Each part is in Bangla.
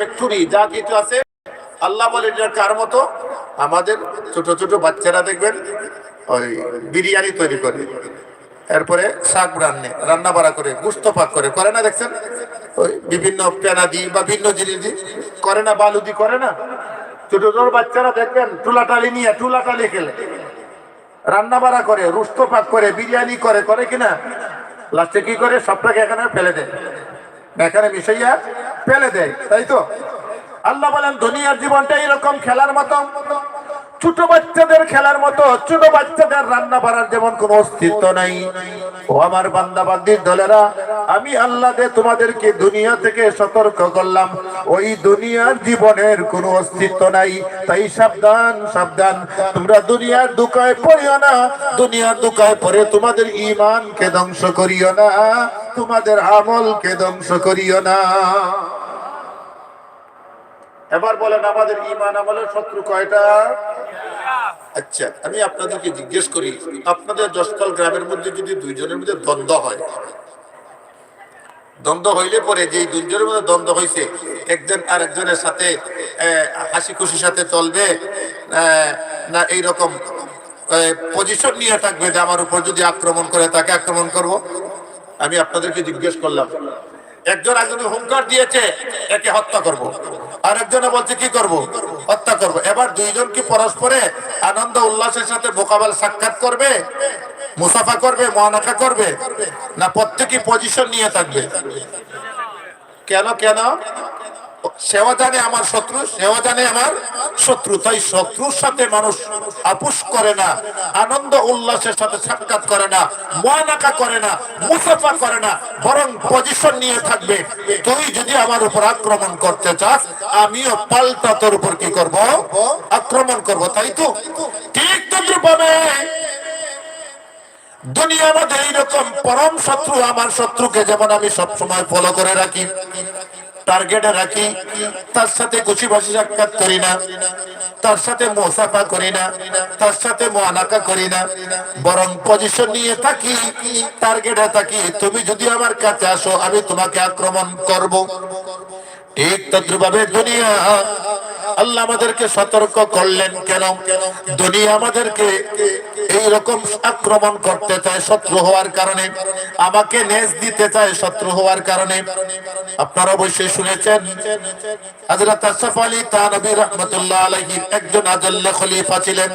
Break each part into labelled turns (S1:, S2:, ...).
S1: ফ্যাক্টরি, যা কিছু আছে, আল্লাহ বলে এটা কার মতো। আমাদের ছোট ছোট বাচ্চারা দেখবেন, ওই বিরিয়ানি তৈরি করে। এরপরে শাক রান্নে, রান্না বাড়া করে, গুস্ত পাক করে। করে না দেখছেন? ওই বিভিন্ন পেনা দি বা ভিন্ন জিনিস দি করে না বালু দি করে না? ছোট ছোট বাচ্চারা দেখবেন টুলাটালি নিয়ে টুলাটালি খেলে। রান্না বাড়া করে, রুস্ত পাক করে, বিরিয়ানি করে করে কিনা? লাস্টে কি করে? সবটাকে এখানে ফেলে দেয়। এখানে মিশাইয়া ফেলে দেয় তাই তো? আল্লাহ বলেন দুনিয়ার জীবনটা এরকম খেলার মতো ছোট বাচ্চাদের খেলার মতো, ছোট বাচ্চাদের রান্না বাড়ার যেমন কোনো অস্তিত্ব নাই। ও আমার বান্দা বান্দির দলেরা, আমি আল্লাহ দে তোমাদেরকে দুনিয়া থেকে সতর্ক করলাম। ওই দুনিয়ার জীবনের কোনো অস্তিত্ব নাই। তাই সাবধান সাবধান। তোমরা দুনিয়ার দুকায় পড়িও না। দুনিয়ার দুকায় পড়ে তোমাদের ইমানকে ধ্বংস করিও না। তোমাদের আমলকে ধ্বংস করিও না। এবার বলেন আমাদের ইমান আমলের শত্রু কয়টা? আচ্ছা আমি আপনাদেরকে জিজ্ঞেস করি, আপনাদের যশপাল গ্রামের মধ্যে যদি দুইজনের মধ্যে দ্বন্দ্ব হয়, দ্বন্দ্ব হইলে পরে যে দুজনের মধ্যে দ্বন্দ্ব হয়েছে একজন আর একজনের সাথে হাসি খুশির সাথে চলবে না এইরকম পজিশন নিয়ে থাকবে যে আমার উপর যদি আক্রমণ করে, তাকে আক্রমণ করব? আমি আপনাদেরকে জিজ্ঞেস করলাম। একজন একজনের হুঙ্কার দিয়েছে, একে হত্যা করব। আর একজনে বলছে, কি করব? হত্যা করব। এবার দুইজন কি পরস্পরে আনন্দ, উল্লাসের সাথে মোকাবেলা সাক্ষাৎ করবে? মুসাফা করবে, মহানাফা করবে? না প্রত্যেকে পজিশন নিয়ে থাকবে? কেন কেন? সেবা জানে আমার শত্রু, সেবা জানে আমার শত্রু। তাই শত্রুর সাথে মানুষ আপুস করে না, আনন্দ উল্লাসের সাথে সাক্ষাৎ করে না মহানাকা করে না, মুসাফা করে না, বরং পজিশন নিয়ে থাকবে। তুই যদি আমার উপর আক্রমণ করতে চাস, আমিও পাল্টা তোর উপর কি করব? আক্রমণ করব, তাই তো? ঠিক তদ্রুপভাবে দুনিয়ার মধ্যে এইরকম পরম শত্রু, আমার শত্রুকে যেমন আমি সবসময় ফলো করে রাখি। টার্গেটে রাখি, তার সাথে কুচি বাসি সাক্ষাৎ করি না, তার সাথে মোসাফা করি না, তার সাথে মোয়ানাকা করি না, বরং পজিশন নিয়ে থাকি টার্গেটে থাকি। তুমি যদি আমার কাছে আসো, আমি তোমাকে আক্রমণ করব। শত্রু হওয়ার কারণে। আমাকে অবশ্যই শুনেছেন, হযরত আশরাফ আলী তানবী রাহমাতুল্লাহ আলাইহি একজন আজল্লা খলিফা ছিলেন।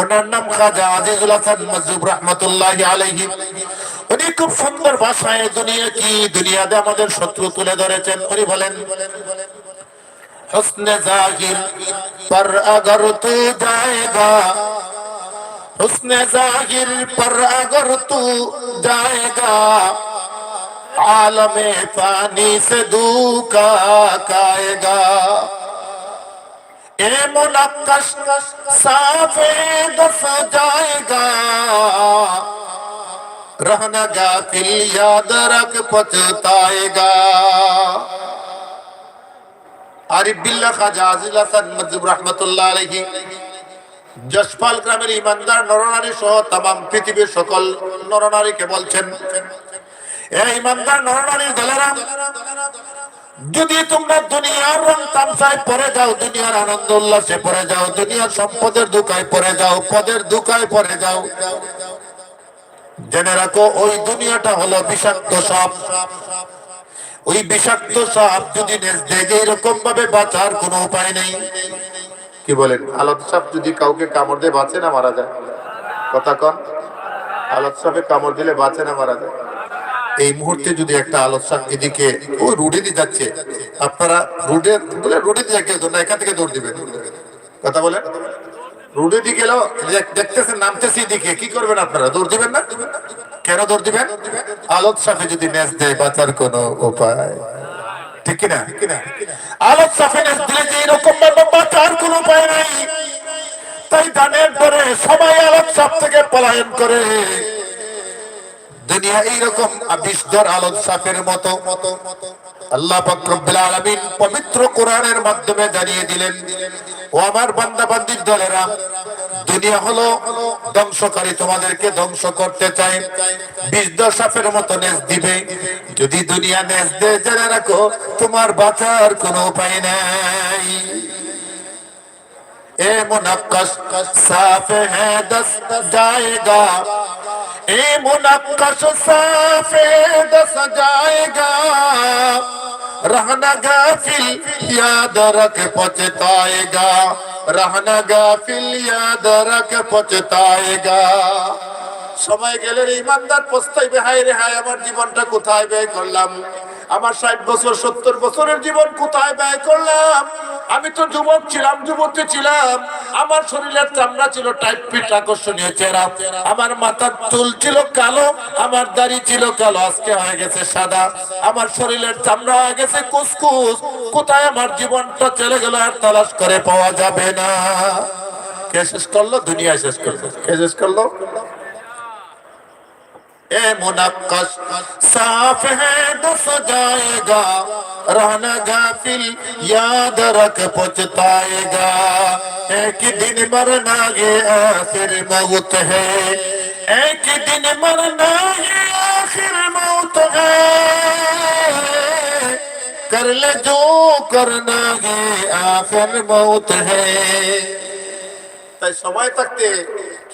S1: ওনার নাম খাজা আজিজুল হাসান মাজুব রাহমাতুল্লাহ আলাইহি। খুব সুন্দর ভাষায় দুনিয়া কি, দুনিয়াতে আমাদের শত্রু তুলে ধরেছেন, উনি বলেন, হসনে জাহির পর আগর তু যায়গা হসনে জাহির পর আগর তু যায়গা আলমে পানি সে দু কায়েগা এমন আকাশ সাফে দশ যায়গা रहना गाफिल याद रख पछताएगा আরিফ বিল্লাহ খাজা আজিল হাসান মজিব রহমতুল্লাহ আলাইহি যশপাল গ্রামের ইমানদার নরনারী সহ তাম পৃথিবীর সকল নরনারীকে বলছেন এই ইমানদার নরনারীর দলেরা যদি তোমরা দুনিয়ার রং তামসায় পড়ে যাও দুনিয়ার আনন্দ উল্লাসে পড়ে যাও দুনিয়ার সম্পদের দুকায় পড়ে যাও পদের দুকায় পড়ে যাও জেনে রাখো, ওই দুনিয়াটা হলো বিষাক্ত সাপ। ওই বিষাক্ত সাপ যদি দেখে এরকম ভাবে বাঁচার কোনো উপায় নেই। কি বলেন? আলত সাপ যদি কাউকে কামড় দিয়ে বাঁচে না মারা যায়? কথা কন। আলত সাপে কামড় দিলে বাঁচে না মারা যায়? এই মুহূর্তে যদি একটা আলোক সাপ এদিকে, ও রুডে দিয়ে যাচ্ছে, আপনারা রুডে রুডে দিয়ে না, এখান থেকে দৌড় দিবেন। কথা বলেন? রুডে দিয়ে গেল দেখতেছেন, নামতেছি দিকে কি করবেন আপনারা? দৌড় দিবেন না? কেন দৌড় দিবেন? আলোক সাপে যদি ন্যাস দেয়, বাঁচার কোনো উপায়। পলায়ন করে। দুনিয়া সাপের মতো। আল্লাহ পবিত্র কোরআনের মাধ্যমে জানিয়ে দিলেন ও আমার বান্দাবান্দির দলেরা, দুনিয়া হলো ধ্বংসকারী, তোমাদেরকে ধ্বংস করতে চাই। বিষ দশাফের মতো নেজ দিবে। যদি দুনিয়া নেজ দেয়, জেনে রাখো, তোমার বাঁচার কোনো উপায় নাই। اے منقش صاف ہے دس جائے گا اے منقش صاف ہے دس جائے گا رہنا غافل یاد رکھ پچھتائے گا رہنا غافل یاد رکھ پچھتائے گا সময় গেলে ইমানদার পস্তাইবে হায় রে হায় আমার জীবনটা কোথায় ব্যয় করলাম আমার ষাট বছর, সত্তর বছরের জীবন কোথায় ব্যয় করলাম? আমি তো যুবক ছিলাম, যুবতী ছিলাম। আমার শরীরের চামড়া ছিল টাইট ফিট আকর্ষণীয় চেহারা। আমার মাথার চুল ছিল কালো, আমার দাড়ি ছিল কালো, আজকে হয়ে গেছে সাদা। আমার শরীরের চামড়া হয়ে গেছে কুসকুস। কোথায় আমার জীবনটা চলে গেল আর তালাশ করে পাওয়া যাবে না? কে শেষ করল? দুনিয়া শেষ করল। কে শেষ করল? ए मुनक्कश साफ है दस जाएगा रहना गाफिल याद रख पछताएगा एक दिन मरना ये आखिर मौत है एक दिन मरना ये आखिर मौत है कर ले जो करना ये आखिर मौत है তাই সময় থাকতে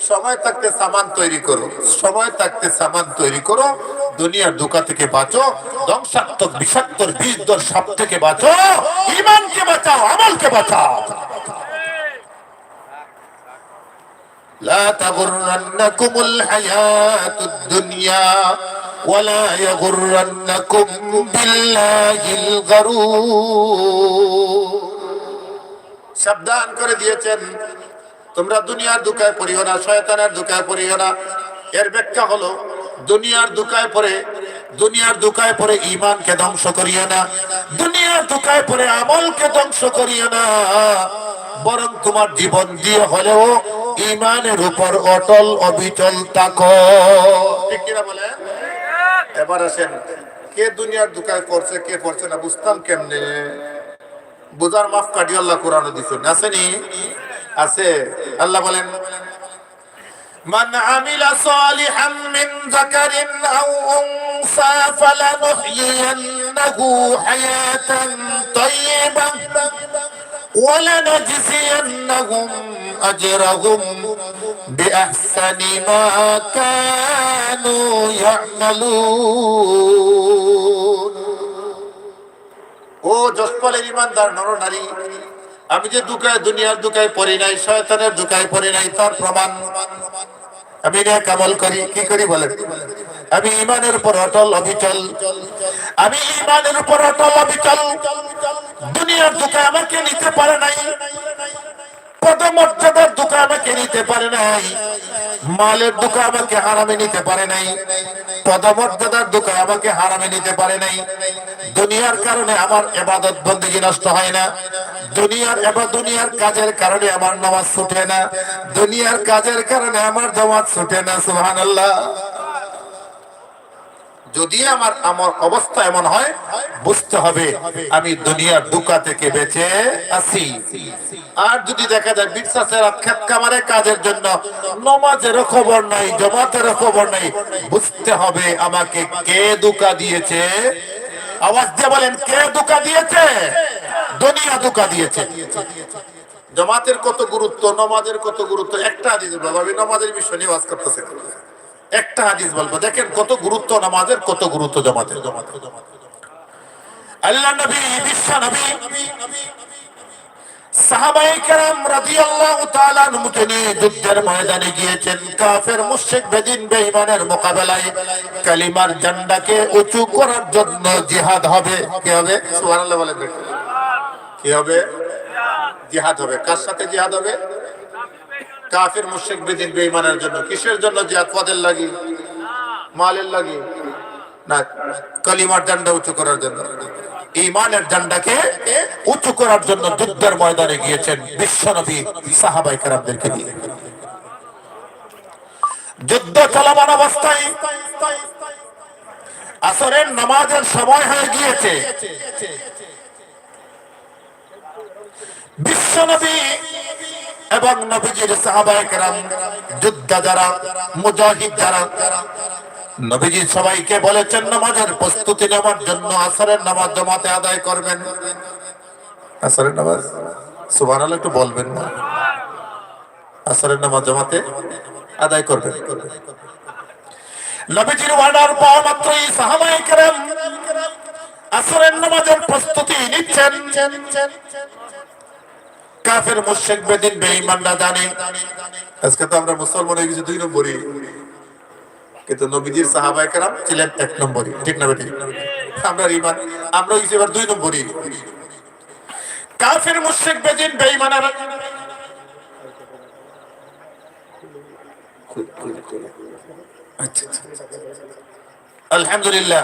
S1: সময় থাকতে সামান তৈরি করো সময় থাকতে সামান তৈরি করো দুনিয়ার ধোকা থেকে বাঁচো ধ্বংসাত্মক বিষাক্ত বীজদর সাপ থেকে বাঁচো ইমানকে বাঁচাও আমলকে বাঁচাও لا تغرنكم الحياة الدنيا ولا يغرنكم بالله الغرور সাবধান করে দিয়েছেন তোমরা দুনিয়ার দুকায় পড়িও না, শয়তানের দুকায় পড়িও না। এর ব্যাখ্যা হলো, দুনিয়ার দুকায় পড়ে, দুনিয়ার দুকায় পড়ে ইমানকে ধ্বংস করিও না, দুনিয়ার দুকায় পড়ে আমলকে ধ্বংস করিও না। বরং তোমার জীবন দিয়ে হলেও ইমানের উপর অটল অবিচল থাকো। ঠিক এবার আসেন, কে দুনিয়ার দুকায় পড়ছে, কে পড়ছে না, বুঝতাম কেমনে? বুজার মাফ কাটি আল্লাহ কোরআনে দিছেন আসেনি? আছে আল্লাহ বলেন من عمل صالحا من ذكر أو أنثى فلنحيينه حياة طيبة ولنجزينهم أجرهم بأحسن ما كانوا يعملون ও যশপালের ইমানদার নরনারী আমি যে দুকায়, দুনিয়ার দুকায় পড়ি নাই, শয়তানের দুকায় পড়ি নাই, তার প্রমাণ আমি না কামল করি। কি করি বলেন? আমি ইমানের উপর অটল, অবিচল। আমি ইমানের উপর অটল, অবিচল। দুনিয়ার দুকায় আমাকে নিতে পারে নাই। পদমর্যাদার দুকা আমাকে নিতে পারে নাই। মালের দুকা আমাকে হারামে নিতে পারে নাই। পদমর্যাদার দুকা আমাকে হারামে নিতে পারে নাই। দুনিয়ার কারণে আমার এবাদত বন্দী নষ্ট হয় না। দুনিয়ার এবার দুনিয়ার কাজের কারণে আমার নামাজ ছুটে না। দুনিয়ার কাজের কারণে আমার জামাত ছুটে না সুহান যদি আমার আমার অবস্থা এমন হয়, বুঝতে হবে আমি দুনিয়ার দুকা থেকে বেঁচে আছি। আর যদি দেখা যায় বিশ্বাসের আক্ষেপ কামারে কাজের জন্য নমাজেরও খবর নাই, জমাতেরও খবর নাই, বুঝতে হবে আমাকে কে দুকা দিয়েছে? আওয়াজ দিয়ে বলেন, কে দুকা দিয়েছে? দুনিয়া দুকা দিয়েছে। জমাতের কত গুরুত্ব, নমাজের কত গুরুত্ব, একটা হাদিস বাবা আমি নমাজের বিষয় নিয়ে ওয়াজ করতেছি। একটা হাদিস বলব, দেখেন কত গুরুত্ব নামাজের, কত গুরুত্ব জমাতের। জমাতে আল্লাহ কালিমার ঝান্ডাকে উঁচু করার জন্য জিহাদ হবে। কি হবে? সুবহানাল্লাহ বলেন কি হবে? জিহাদ হবে। কার সাথে জিহাদ হবে? কাফের বেদিন বেঈমানের জন্য। কিসের জন্য জিহাদ? পদের লাগি? মালের লাগি? না উঁচু করার জন্য। ইমানের উঁচু করার জন্য যুদ্ধের ময়দানে গিয়েছেন বিশ্বনবী সাহাবাই কারামদেরকে নিয়ে। যুদ্ধ চলমান অবস্থায় আসরের নামাজের সময় হয়ে গিয়েছে। বিশ্বনবী এবং নবীজির সাহাবাহাম যোদ্ধা যারা, মুজাহিদ যারা, নবীজি সবাইকে বলেছেন, নামাজের প্রস্তুতি নেওয়ার জন্য আসরের নামাজ জমাতে আদায় করবেন। আসরের নামাজ? সুবাহ একটু বলবেন না। আসরের নামাজ জমাতে আদায় করবেন। নবীজির অর্ডার পাওয়া মাত্রই সাহাবায়ে কেরাম আসরের নামাজের প্রস্তুতি নিচ্ছেন। কাফের মুশরিক বেদিন বেঈমানরা জানে। আজকে তো আমরা মুসলমান হয়ে গেছি দুই নম্বরই। কিন্তু নবীজির সাহাবায়ে কেরাম ছিলেন এক নম্বরই। ঠিক না বেটি? আমরা ইমান আমরা হইছি এবার দুই নম্বরই। কাফের মুশরিক বেদিন বেঈমানরা আচ্ছা আচ্ছা আলহামদুলিল্লাহ।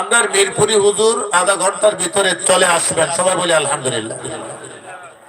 S1: আপনার মিরপুরি হুজুর আধা ঘণ্টার ভিতরে চলে আসবেন। সবাই বলি আলহামদুলিল্লাহ।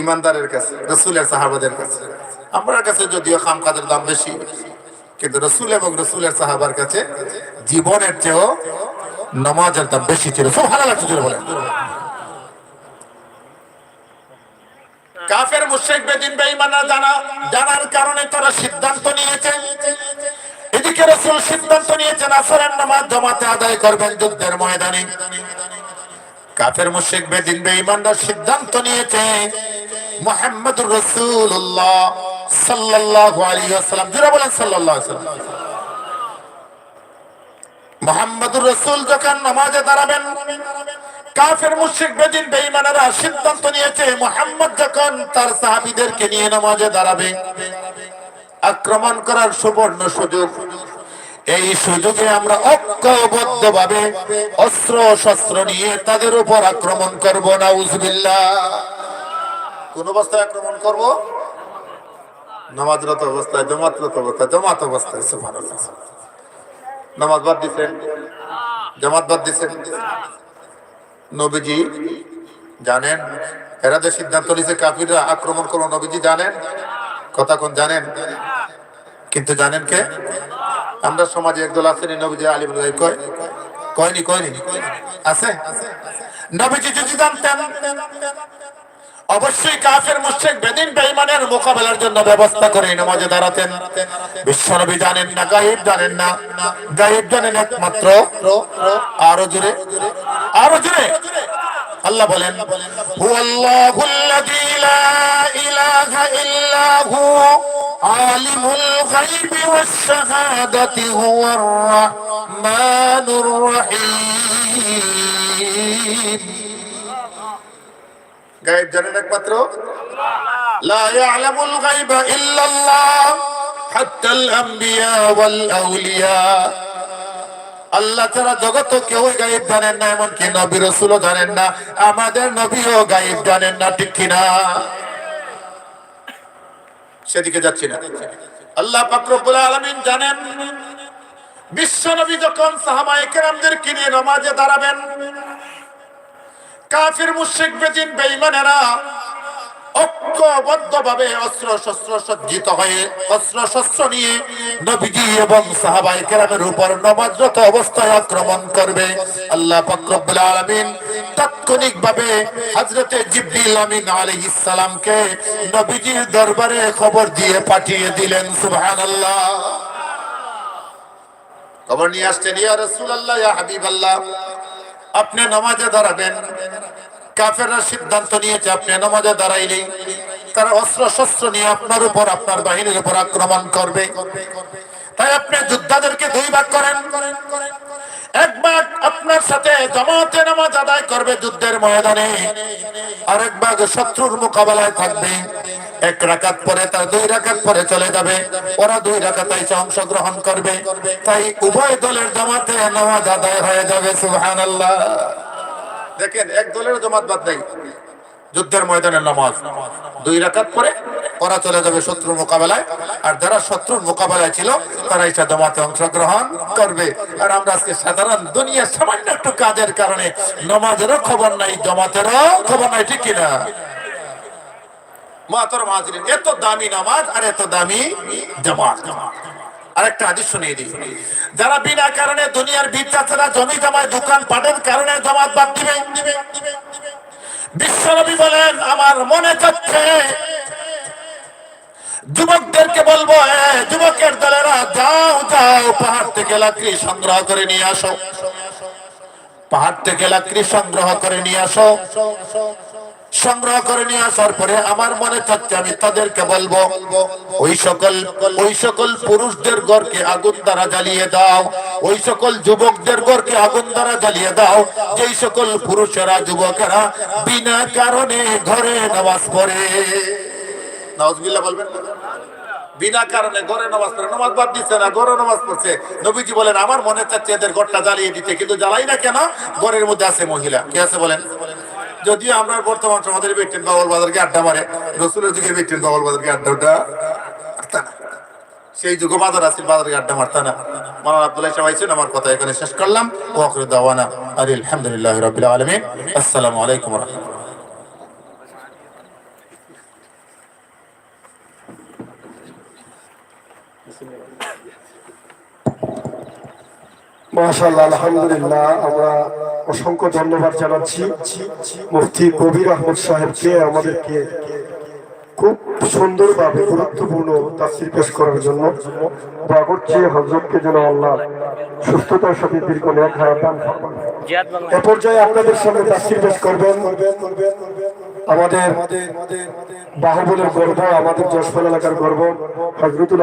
S1: ইমানদারের কাছে, রসুলের সাহাবাদের কাছে। আমার কাছে যদিও খাম কাদের দাম বেশি, কিন্তু রসুল এবং রসুলের সাহাবার কাছে জীবনের চেয়েও নামাজের দাম বেশি ছিল। সুবহানাল্লাহ, একটু জোরে বলেন। কাফের, মুশরিক, বেদিন বেঈমানরা জানা জানার কারণে তারা সিদ্ধান্ত নিয়েছে। এদিকে রাসূল সিদ্ধান্ত নিয়েছেন, আসরের নামাজ জামাতে আদায় করবেন যুদ্ধের ময়দানে। কাফের, মুশরিক, বেদিন, বেঈমানরা সিদ্ধান্ত নিয়েছে মুহাম্মদুর রাসূলুল্লাহ সাল্লাল্লাহু আলাইহি ওয়াসাল্লাম। যারা বলেন ওয়াসাল্লাম। মুহাম্মদুর রাসূল যখন নামাজে দাঁড়াবেন, কাফের বেদিন বেঈমানেরা সিদ্ধান্ত নিয়েছে, মুহাম্মদ যখন তার নিয়ে নামাজে দাঁড়াবে, আক্রমণ করার সুবর্ণ সুযোগ। এই সুযোগে আমরা ঐক্যবদ্ধ ভাবে অস্ত্র শস্ত্র নিয়ে তাদের উপর আক্রমণ করব না উজবিল্লাহ কোন অবস্থায় আক্রমণ করব? নামাজরত অবস্থায়, জমাতরত অবস্থায়, জমাত অবস্থায় নামাজ বাদ দিছেন? জামাত বাদ দিছেন? নবীজি, জানেন? এরা যে সিদ্ধান্ত নিয়েছে, কাফিররা আক্রমণ করো নবীজি জানেন? কথা কোন জানেন? কিন্তু জানেন কে? আমরা সমাজে একদল আছেন, নবীজি আলী বলে কয়? কয়নি কয়নি? আছে? নবীজি যদি জানতেন অবশ্যই কাফের, মুশরিক, বেদিন, বেঈমানের মোকাবেলার জন্য ব্যবস্থা করে নামাজে দাঁড়াতেন। বিশ্বনবী জানেন না, গায়েব জানেন না। গায়েব জানেন একমাত্র আরও জোরে আরও জোরে। আল্লাহ বলেন হুয়াল্লাহুল্লাযী লা ইলাহা ইল্লা হু, আলিমুল গায়বি ওয়াস শাহাদাতি হুয়ার রাহমানুর রহিম। গায়েব জানেন একমাত্র আল্লাহ ছাড়া কেউ গায়েব জানেন না, এমনকি নবী জানেন না। আমাদের নবীও জানেন না, ঠিক কিনা? সেদিকে যাচ্ছি না। আল্লাহ পাকরবুল আলমিন জানেন, বিশ্ব নবী যখন সাহাবা একেরামদের কিনে নমাজে দাঁড়াবেন কাফির, মুশরিক, বেদিন, বেঈমানেরা ঐক্যবদ্ধ ভাবে অস্ত্র শস্ত্র সজ্জিত হয়ে অস্ত্র শস্ত্র নিয়ে নবীজি এবং সাহাবাই কেরামের উপর অবস্থায় আক্রমণ করবে। আল্লাহ জিব্রিল আমিন নবীজির দরবারে খবর দিয়ে পাঠিয়ে দিলেন। খবর নিয়ে আসছেন, ইয়া আপনি নামাজে দাঁড়াবেন কাফেররা সিদ্ধান্ত নিয়েছে, আপনি নামাজে দাঁড়াইলে তারা অস্ত্র শস্ত্র নিয়ে আপনার উপর, আপনার বাহিনীর উপর আক্রমণ করবে। তাই আপনি যোদ্ধাদেরকে দুই ভাগ করেন। এক ভাগ আপনার সাথে জমাতে নামাজ আদায় করবে যুদ্ধের ময়দানে শত্রুর মোকাবেলায় থাকবে। এক রাকাত পরে তার দুই রাকাত পরে চলে যাবে। ওরা দুই রাকাত এসে অংশগ্রহণ করবে। তাই উভয় দলের জমাতে নামাজ আদায় হয়ে যাবে, সুবহানাল্লাহ। দেখেন, এক দলের জমাত বাদ নাই। যুদ্ধের ময়দানের নামাজ। দুই রাকাত পরে ওরা চলে যাবে শত্রুর মোকাবেলায়। আর যারা শত্রুর মোকাবেলায় ছিল তারা এই জামাতে অংশগ্রহণ করবে। আর আমরা আজকে সাধারণ দুনিয়ার সামান্য একটু কাজের কারণে নামাজেরও খবর নাই, জমাতেরও খবর নাই, ঠিক কিনা? মাতর মাঝরিন এত দামি নামাজ আর এত দামি জামাত। যারা বিনা কারণে দুনিয়ার বিদ্যার্থীরা জমি জমায় দোকান পাটের কারণে বাদ দিবে বলেন, আমার মনে চাচ্ছে যুবকদেরকে বলব যুবকের দলেরা যাও যাও, পাহাড় থেকে লাকড়ি সংগ্রহ করে নিয়ে আসো। পাহাড় থেকে লাকড়ি সংগ্রহ করে নিয়ে আসো। সংগ্রহ করে নিয়ে আসার পরে আমার মনে চাচ্ছে আমি তাদেরকে বলব, ওই সকল ওই সকল পুরুষদের ঘরকে আগুন দ্বারা জ্বালিয়ে দাও, ওই সকল যুবকদের ঘরকে আগুন দ্বারা জ্বালিয়ে দাও, যেই সকল পুরুষেরা, যুবকেরা বিনা কারণে ঘরে নামাজ পড়ে। নাউজবিল্লাহ বলবেন? বিনা কারণে ঘরে নামাজ পড়ে, নামাজ বাদ দিচ্ছে না, ঘরে নামাজ পড়ছে। নবীজি বলেন, আমার মনে চাচ্ছে এদের ঘরটা জ্বালিয়ে দিতে, কিন্তু জ্বালাই না কেন? ঘরের মধ্যে আছে মহিলা। কে আছে বলেন? যদিও আমরা বর্তমান সমাজের ব্যক্তির কবল বাজারকে আড্ডা মারে, রসুলের যুগে ব্যক্তির কবল বাজারকে আড্ডা ওটা সেই যুগ বাজার আছে বাজারকে আড্ডা মারতা না। আমার কথা এখানে শেষ করলাম। আসসালামু আলাইকুম
S2: মাশাআল্লাহ আলহামদুলিল্লাহ আমরা অসংখ্য ধন্যবাদ জানাচ্ছি। মুফতি কবির আহমদ সাহেবকে আমাদেরকে খুব সুন্দরভাবে গুরুত্বপূর্ণ তাফসির পেশ করার জন্য। দোয়া করছি হজরতকে যেন আল্লাহ সুস্থতার সাথে দীর্ঘ নেক হায়াত দান এ পর্যায়ে আপনাদের সামনে তাফসির পেশ করবেন। আমাদের বাহুবলের গর্ব আমাদের যশপাল এলাকার গর্ব হজরতুল